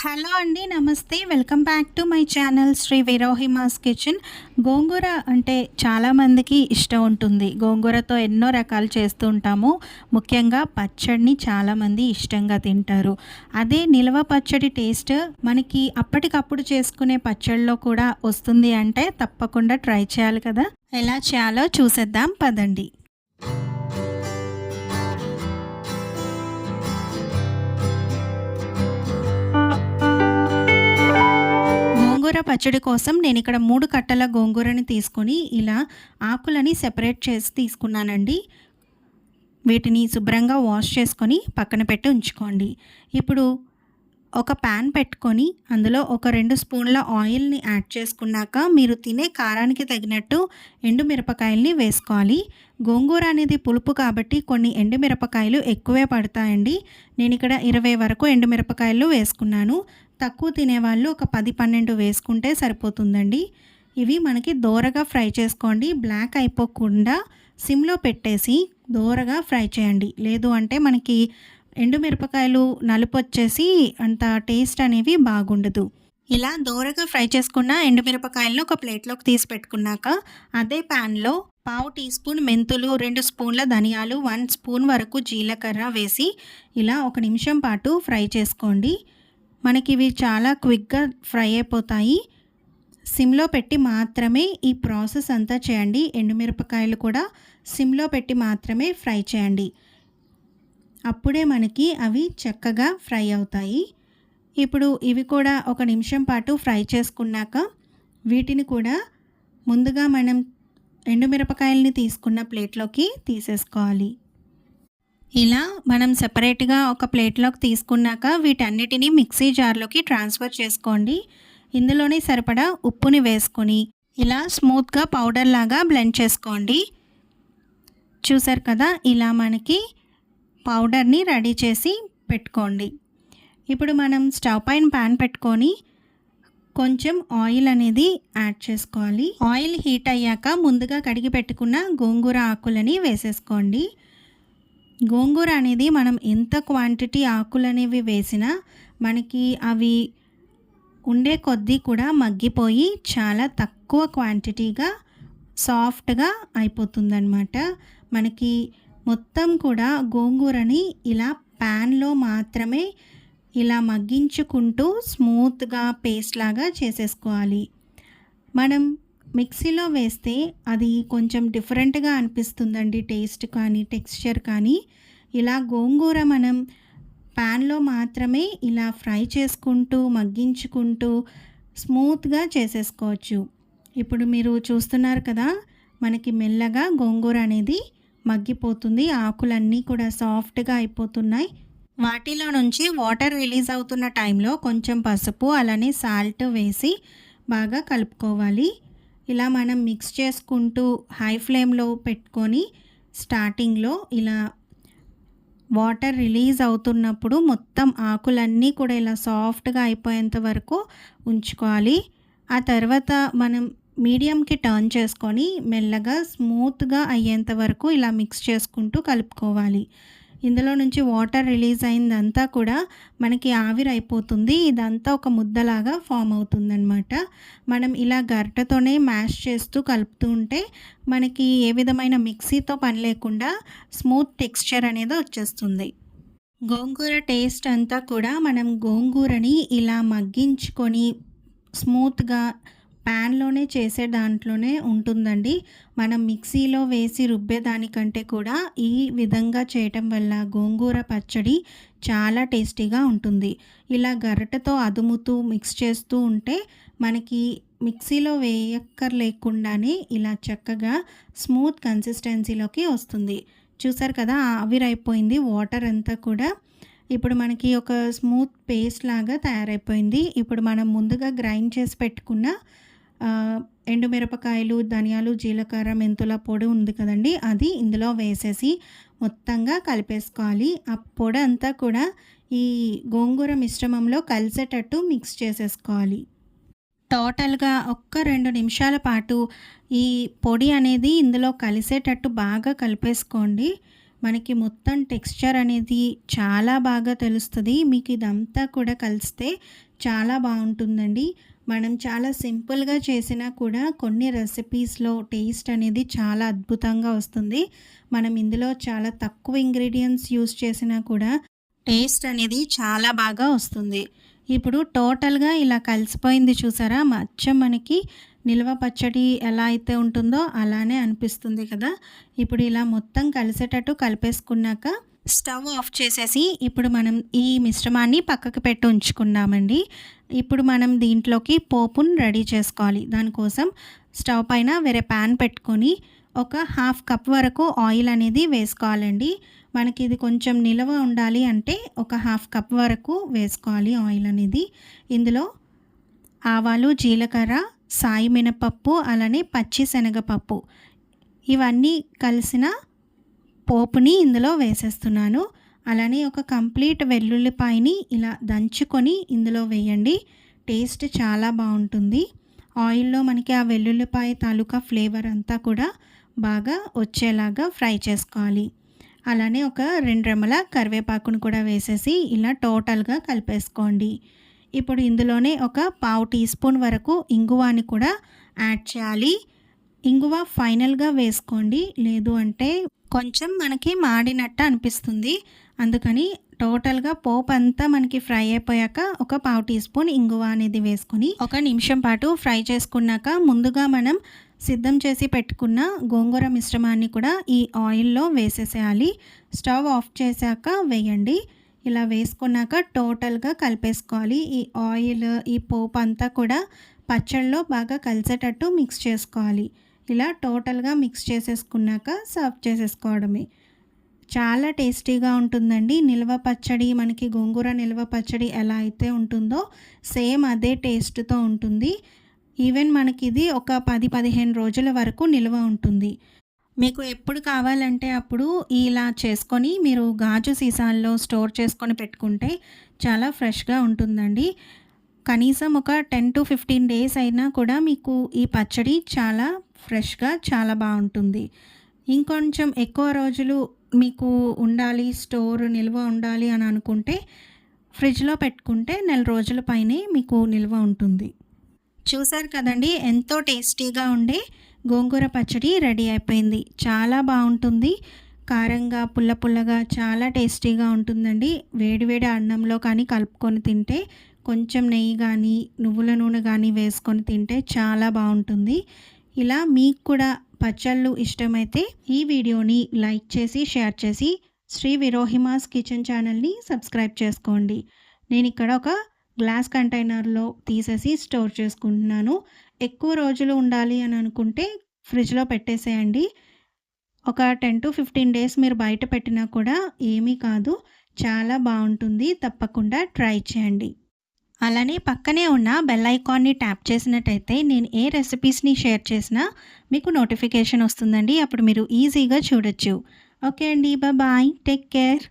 Hello అండి నమస్తే. Welcome back to my channel Sri విరోహిమాస్ kitchen. Gongura అంటే చాలామందికి ఇష్టం ఉంటుంది. గోంగూరతో ఎన్నో రకాలు చేస్తూ ఉంటాము. ముఖ్యంగా పచ్చడిని చాలామంది ఇష్టంగా తింటారు. అదే నిల్వ పచ్చడి టేస్ట్ మనకి అప్పటికప్పుడు చేసుకునే పచ్చడిలో కూడా వస్తుంది అంటే తప్పకుండా ట్రై చేయాలి కదా. ఎలా చేయాలో చూసేద్దాం. పదండి. గోంగూర పచ్చడి కోసం నేను ఇక్కడ మూడు కట్టల గోంగూరని తీసుకొని ఇలా ఆకులని సెపరేట్ చేసి తీసుకున్నానండి. వీటిని శుభ్రంగా వాష్ చేసుకొని పక్కన పెట్టి ఉంచుకోండి. ఇప్పుడు ఒక ప్యాన్ పెట్టుకొని అందులో ఒక రెండు స్పూన్ల ఆయిల్ని యాడ్ చేసుకున్నాక మీరు తినే కారానికి తగినట్టు ఎండుమిరపకాయల్ని వేసుకోవాలి. గోంగూర అనేది పులుపు కాబట్టి కొన్ని ఎండుమిరపకాయలు ఎక్కువే పడతాయండి. నేను ఇక్కడ ఇరవై వరకు ఎండుమిరపకాయలు వేసుకున్నాను. తక్కువ తినేవాళ్ళు ఒక పది పన్నెండు వేసుకుంటే సరిపోతుందండి. ఇవి మనకి దోరగా ఫ్రై చేసుకోండి. బ్లాక్ అయిపోకుండా సిమ్లో పెట్టేసి దోరగా ఫ్రై చేయండి. లేదు అంటే మనకి ఎండుమిరపకాయలు నలుపు వచ్చేసి అంత టేస్ట్ అనేవి బాగుండదు. ఇలా దోరగా ఫ్రై చేసుకున్న ఎండుమిరపకాయలను ఒక ప్లేట్లోకి తీసి పెట్టుకున్నాక అదే ప్యాన్లో పావు టీ స్పూన్ మెంతులు రెండు స్పూన్ల ధనియాలు వన్ స్పూన్ వరకు జీలకర్ర వేసి ఇలా ఒక నిమిషం పాటు ఫ్రై చేసుకోండి. మనకి ఇవి చాలా క్విక్గా ఫ్రై అయిపోతాయి. సిమ్లో పెట్టి మాత్రమే ఈ ప్రాసెస్ అంతా చేయండి. ఎండుమిరపకాయలు కూడా సిమ్లో పెట్టి మాత్రమే ఫ్రై చేయండి. అప్పుడే మనకి అవి చక్కగా ఫ్రై అవుతాయి. ఇప్పుడు ఇవి కూడా ఒక నిమిషం పాటు ఫ్రై చేసుకున్నాక వీటిని కూడా ముందుగా మనం ఎండుమిరపకాయలని తీసుకున్న ప్లేట్లోకి తీసేసుకోవాలి. ఇలా మనం సెపరేట్గా ఒక ప్లేట్లోకి తీసుకున్నాక వీటన్నిటిని మిక్సీ జార్లోకి ట్రాన్స్ఫర్ చేసుకోండి. ఇందులోనే సరిపడా ఉప్పుని వేసుకొని ఇలా స్మూత్గా పౌడర్ లాగా బ్లెండ్ చేసుకోండి. చూసారు కదా ఇలా మనకి పౌడర్ని రెడీ చేసి పెట్టుకోండి. ఇప్పుడు మనం స్టవ్ పైన ప్యాన్ పెట్టుకొని కొంచెం ఆయిల్ అనేది యాడ్ చేసుకోవాలి. ఆయిల్ హీట్ అయ్యాక ముందుగా కడిగి పెట్టుకున్న గోంగూర ఆకులని వేసేసుకోండి. గోంగూర అనేది మనం ఎంత క్వాంటిటీ ఆకులు అనేవి వేసినా మనకి అవి ఉండే కొద్దీ కూడా మగ్గిపోయి చాలా తక్కువ క్వాంటిటీగా సాఫ్ట్గా అయిపోతుందన్నమాట. మనకి మొత్తం కూడా గోంగూరని ఇలా ప్యాన్లో మాత్రమే ఇలా మగ్గించుకుంటూ స్మూత్గా పేస్ట్ లాగా చేసేసుకోవాలి. మనం మిక్సీలో వేస్తే అది కొంచెం డిఫరెంట్గా అనిపిస్తుందండి. టేస్ట్ కానీ టెక్స్చర్ కానీ. ఇలా గోంగూర మనం ప్యాన్లో మాత్రమే ఇలా ఫ్రై చేసుకుంటూ మగ్గించుకుంటూ స్మూత్గా చేసేసుకోవచ్చు. ఇప్పుడు మీరు చూస్తున్నారు కదా మనకి మెల్లగా గోంగూర అనేది మగ్గిపోతుంది. ఆకులన్నీ కూడా సాఫ్ట్గా అయిపోతున్నాయి. వాటిలో నుంచి వాటర్ రిలీజ్ అవుతున్న టైంలో కొంచెం పసుపు అలానే సాల్ట్ వేసి బాగా కలుపుకోవాలి. ఇలా మనం మిక్స్ చేసుకుంటూ హై ఫ్లేమ్లో పెట్టుకొని స్టార్టింగ్లో ఇలా వాటర్ రిలీజ్ అవుతున్నప్పుడు మొత్తం ఆకులన్నీ కూడా ఇలా సాఫ్ట్గా అయిపోయేంత వరకు ఉంచుకోవాలి. ఆ తర్వాత మనం మీడియంకి టర్న్ చేసుకొని మెల్లగా స్మూత్గా అయ్యేంత వరకు ఇలా మిక్స్ చేసుకుంటూ కలుపుకోవాలి. ఇందులో నుంచి వాటర్ రిలీజ్ అయిందంతా కూడా మనకి ఆవిరైపోతుంది ఇదంతా ఒక ముద్దలాగా ఫామ్ అవుతుందన్నమాట. మనం ఇలా గరిటతోనే మ్యాష్ చేస్తూ కలుపుతూ ఉంటే మనకి ఏ విధమైన మిక్సీతో పని లేకుండా స్మూత్ టెక్స్చర్ అనేది వచ్చేస్తుంది. గోంగూర టేస్ట్ అంతా కూడా మనం గోంగూరని ఇలా మగ్గించుకొని స్మూత్గా ప్యాన్లోనే చేసే దాంట్లోనే ఉంటుందండి. మనం మిక్సీలో వేసి రుబ్బే దానికంటే కూడా ఈ విధంగా చేయటం వల్ల గోంగూర పచ్చడి చాలా టేస్టీగా ఉంటుంది. ఇలా గరిటతో అదుముతూ మిక్స్ చేస్తూ ఉంటే మనకి మిక్సీలో వేయక్కర్లేకుండానే ఇలా చక్కగా స్మూత్ కన్సిస్టెన్సీలోకి వస్తుంది. చూసారు కదా ఆవిరైపోయింది వాటర్ అంతా కూడా. ఇప్పుడు మనకి ఒక స్మూత్ పేస్ట్ లాగా తయారైపోయింది. ఇప్పుడు మనం ముందుగా గ్రైండ్ చేసి పెట్టుకున్న ఎండుమిరపకాయలు ధనియాలు జీలకర్ర మెంతుల పొడి ఉంది కదండి. అది ఇందులో వేసేసి మొత్తంగా కలిపేసుకోవాలి. ఆ పొడి అంతా కూడా ఈ గోంగూర మిశ్రమంలో కలిసేటట్టు మిక్స్ చేసేసుకోవాలి. టోటల్గా ఒక్క రెండు నిమిషాల పాటు ఈ పొడి అనేది ఇందులో కలిసేటట్టు బాగా కలిపేసుకోండి. మనకి మొత్తం టెక్స్చర్ అనేది చాలా బాగా తెలుస్తుంది. మీకు ఇదంతా కూడా కలిస్తే చాలా బాగుంటుందండి. మనం చాలా సింపుల్గా చేసినా కూడా కొన్ని రెసిపీస్లో టేస్ట్ అనేది చాలా అద్భుతంగా వస్తుంది. మనం ఇందులో చాలా తక్కువ ఇంగ్రీడియంట్స్ యూస్ చేసినా కూడా టేస్ట్ అనేది చాలా బాగా వస్తుంది. ఇప్పుడు టోటల్గా ఇలా కలిసిపోయింది చూసారా? మచ్చం మనకి నిల్వ పచ్చడి ఎలా అయితే ఉంటుందో అలానే అనిపిస్తుంది కదా? ఇప్పుడు ఇలా మొత్తం కలిసేటట్టు కలిపేసుకున్నాక స్టవ్ ఆఫ్ చేసేసి ఇప్పుడు మనం ఈ మిశ్రమాన్ని పక్కకు పెట్టి ఉంచుకున్నామండి. ఇప్పుడు మనం దీంట్లోకి పోపును రెడీ చేసుకోవాలి. దానికోసం స్టవ్ పైన వేరే ప్యాన్ పెట్టుకొని ఒక హాఫ్ కప్ వరకు ఆయిల్ అనేది వేసుకోవాలండి. మనకి ఇది కొంచెం నిలవ ఉండాలి అంటే ఒక హాఫ్ కప్ వరకు వేసుకోవాలి ఆయిల్ అనేది. ఇందులో ఆవాలు జీలకర్ర సాయి మినపప్పు అలానే పచ్చి శనగపప్పు ఇవన్నీ కలిసిన పోపుని ఇందులో వేసేస్తున్నాను. అలానే ఒక కంప్లీట్ వెల్లుల్లిపాయని ఇలా దంచుకొని ఇందులో వేయండి. టేస్ట్ చాలా బాగుంటుంది. ఆయిల్లో మనకి ఆ వెల్లుల్లిపాయ తాలూకా ఫ్లేవర్ అంతా కూడా బాగా వచ్చేలాగా ఫ్రై చేసుకోవాలి. అలానే ఒక రెండు రెమ్మల కరివేపాకును కూడా వేసేసి ఇలా టోటల్గా కలిపేసుకోండి. ఇప్పుడు ఇందులోనే ఒక పావు టీ స్పూన్ వరకు ఇంగువాని కూడా యాడ్ చేయాలి. ఇంగువ ఫైనల్గా వేసుకోండి. లేదు అంటే కొంచెం మనకి మాడినట్టు అనిపిస్తుంది. అందుకని టోటల్గా పోపు అంతా మనకి ఫ్రై అయిపోయాక ఒక పావు టీ స్పూన్ ఇంగువ అనేది వేసుకొని ఒక నిమిషం పాటు ఫ్రై చేసుకున్నాక ముందుగా మనం సిద్ధం చేసి పెట్టుకున్న గోంగూర మిశ్రమాన్ని కూడా ఈ ఆయిల్లో వేసేసేయాలి. స్టవ్ ఆఫ్ చేశాక వేయండి. ఇలా వేసుకున్నాక టోటల్గా కలిపేసుకోవాలి. ఈ ఆయిల్ ఈ పోపు అంతా కూడా పచ్చళ్ళలో బాగా కలిసేటట్టు మిక్స్ చేసుకోవాలి. ఇలా టోటల్గా మిక్స్ చేసేసుకున్నాక సర్వ్ చేసేసుకోవడమే. చాలా టేస్టీగా ఉంటుందండి. నిల్వ పచ్చడి మనకి గోంగూర నిల్వ పచ్చడి ఎలా అయితే ఉంటుందో సేమ్ అదే టేస్ట్తో ఉంటుంది. ఈవెన్ మనకి ఇది ఒక పది పదిహేను రోజుల వరకు నిల్వ ఉంటుంది. మీకు ఎప్పుడు కావాలంటే అప్పుడు ఇలా చేసుకొని మీరు గాజు సీసాల్లో స్టోర్ చేసుకొని పెట్టుకుంటే చాలా ఫ్రెష్గా ఉంటుందండి. కనీసం ఒక టెన్ టు ఫిఫ్టీన్ డేస్ అయినా కూడా మీకు ఈ పచ్చడి చాలా ఫ్రెష్గా చాలా బాగుంటుంది. ఇంకొంచెం ఎక్కువ రోజులు మీకు ఉండాలి స్టోర్ నిల్వ ఉండాలి అని అనుకుంటే ఫ్రిడ్జ్లో పెట్టుకుంటే నెల రోజుల పైనే మీకు నిల్వ ఉంటుంది. చూసారు కదండి ఎంతో టేస్టీగా ఉండే గోంగూర పచ్చడి రెడీ అయిపోయింది. చాలా బాగుంటుంది. కారంగా పుల్ల పుల్లగా చాలా టేస్టీగా ఉంటుందండి. వేడివేడి అన్నంలో కానీ కలుపుకొని తింటే కొంచెం నెయ్యి కానీ నువ్వుల నూనె కానీ వేసుకొని తింటే చాలా బాగుంటుంది. ఇలా మీకు కూడా పచ్చళ్ళు ఇష్టమైతే ఈ వీడియోని లైక్ చేసి షేర్ చేసి శ్రీ విరోహిమాస్ కిచెన్ ఛానల్ని సబ్స్క్రైబ్ చేసుకోండి. నేను ఇక్కడ ఒక గ్లాస్ కంటైనర్లో తీసేసి స్టోర్ చేసుకుంటున్నాను. ఎక్కువ రోజులు ఉండాలి అని అనుకుంటే ఫ్రిడ్జ్లో పెట్టేసేయండి. ఒక టెన్ టు ఫిఫ్టీన్ డేస్ మీరు బయట పెట్టినా కూడా ఏమీ కాదు. చాలా బాగుంటుంది. తప్పకుండా ట్రై చేయండి. అలానే పక్కనే ఉన్న బెల్ ఐకాన్ని ట్యాప్ చేసినట్టయితే నేను ఏ రెసిపీస్ని షేర్ చేసినా మీకు నోటిఫికేషన్ వస్తుందండి. అప్పుడు మీరు ఈజీగా చూడొచ్చు. ఓకే అండి బాయ్ టేక్ కేర్.